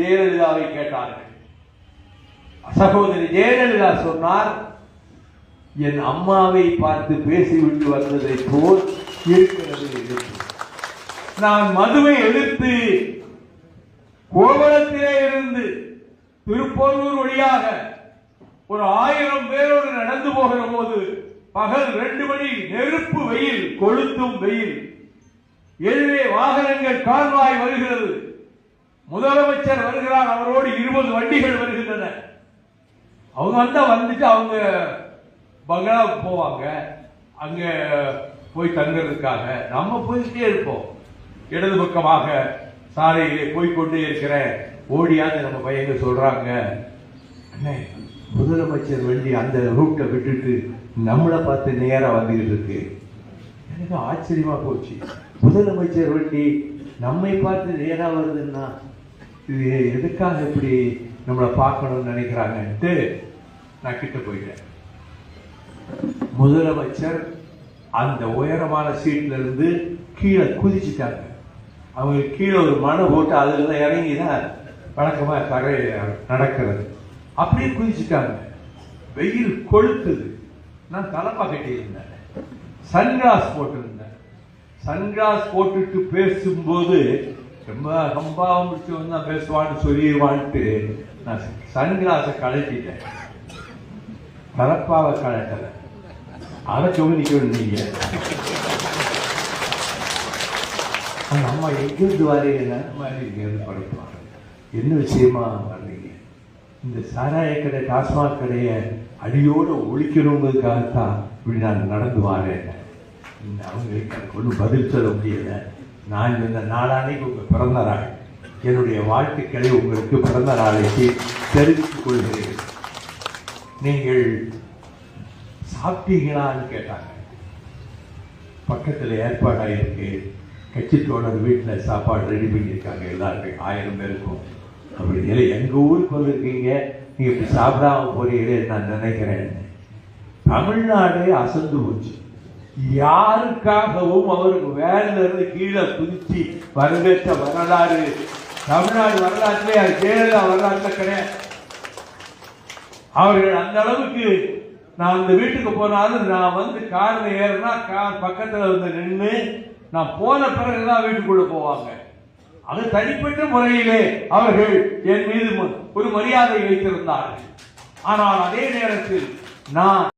ஜெயலலிதாவை கேட்டார்கள். சகோதரி ஜெயலலிதா சொன்னார் என் அம்மாவை பார்த்து பேசிவிட்டு வந்ததை போல் இருக்கிறது எதிர்ப்பு நான் மதுவை எதிர்த்து கோவளத்திலே இருந்து திருப்போரூர் வழியாக ஒரு ஆயிரம் பேரோடு நடந்து போகிற போது பகல் ரெண்டு மணி நெருப்பு வெயில் கொளுத்தும் வெயில். எதிரே வாகனங்கள் கால்வாய் வருகிறது. முதலமைச்சர் வருகிறார் அவரோடு இருபது வண்டிகள் வருகின்றன. அவங்க வந்தா வந்துட்டு அவங்க பங்களாவுக்கு போவாங்க. அங்க போய் தங்குறதுக்காக நம்ம போயிட்டே இருப்போம். இடது பக்கமாக சாலையிலே போய்க்கொண்டே இருக்கிற ஓடியாந்து நம்ம பையங்க சொல்றாங்க முதலமைச்சர் வண்டி அந்த ரூட்டை விட்டுட்டு நம்மளை பார்த்து நேராக வந்துகிட்டு இருக்கு. எனக்கு ஆச்சரியமா போச்சு. முதலமைச்சர் வண்டி நம்மை பார்த்து நேரா வருதுன்னா இது எதுக்காக இப்படி நம்மளை பார்க்கணும்னு நினைக்கிறாங்கன்ட்டு நான் கிட்ட போயிட்டேன். முதலமைச்சர் அந்த உயரமான சீட்ல இருந்து கீழே குதிச்சுட்டாங்க. அவங்க கீழே ஒரு மனை போட்டு அதுல தான் இறங்கி தான் வழக்கமாக தரை நடக்கிறது. அப்படியே குதிச்சுட்டாங்க. வெயில் கொளுத்துது நான் தலைப்பா கட்டியிருந்தேன் சன்கிளாஸ் போட்டிருந்தேன் சன்கிளாஸ் போட்டுட்டு பேசும்போது ரொம்ப ஹம்பாக முடிச்சு வந்து நான் பேசுவான்னு சொல்லிடுவான்ட்டு நான் சன்கிளாஸை கழட்டிட்டேன் பரப்பாவை கழட்டல அதை கவனிக்கணும் நீங்க அந்த அம்மா எங்கிருந்து வரீங்க மாதிரி இங்கேருந்து படிப்பாங்க என்ன விஷயமா வர்றீங்க இந்த சாராய கடை டாஸ்மாக் கடையை அடியோடு ஒழிக்கணுங்கிறதுக்காகத்தான் இப்படி நான் நடந்து வரேன் அவங்களுக்கு எனக்கு ஒன்றும் பதில் சொல்ல முடியலை நான் இந்த நாளானைக்கு உங்கள் பிறந்த நாள் என்னுடைய வாழ்த்துக்களை உங்களுக்கு பிறந்த நாளைக்கு தெரிவித்துக் கொள்கிறேன். நீங்கள் சாப்பிட்டீங்களான்னு கேட்டாங்க. பக்கத்தில் ஏற்பாடாயிருக்கு கட்சி தோழர் வீட்டில் சாப்பாடு ரெடி பண்ணியிருக்காங்க எல்லாருக்கும் ஆயிரம் பேருக்கும். அப்படி இல்லை எங்கள் ஊருக்கு வந்திருக்கீங்க? நீங்கள் இப்படி சாப்பிடாம போறீங்களே நான் நினைக்கிறேன். தமிழ்நாடே அசந்து போச்சு. யாருக்காகவும் அவருக்கு வேலையில இருந்து கீழே குதிச்சு வரவேற்ற வரலாறு. தமிழ்நாடு வரலாற்றிலே அது ஜெயலலிதா வரலாற்றுல கிடையாது. அவர்கள் அந்த அளவுக்கு நான் அந்த வீட்டுக்கு போனாலும் நான் வந்து காரில் ஏறினா கார் பக்கத்தில் வந்து நின்று நான் போன பிறகுதான் வீட்டுக்குள்ள போவாங்க. அது தனிப்பட்ட முறையிலே அவர்கள் என் மீது ஒரு மரியாதை வைத்திருந்தார்கள். ஆனால் அதே நேரத்தில் நான்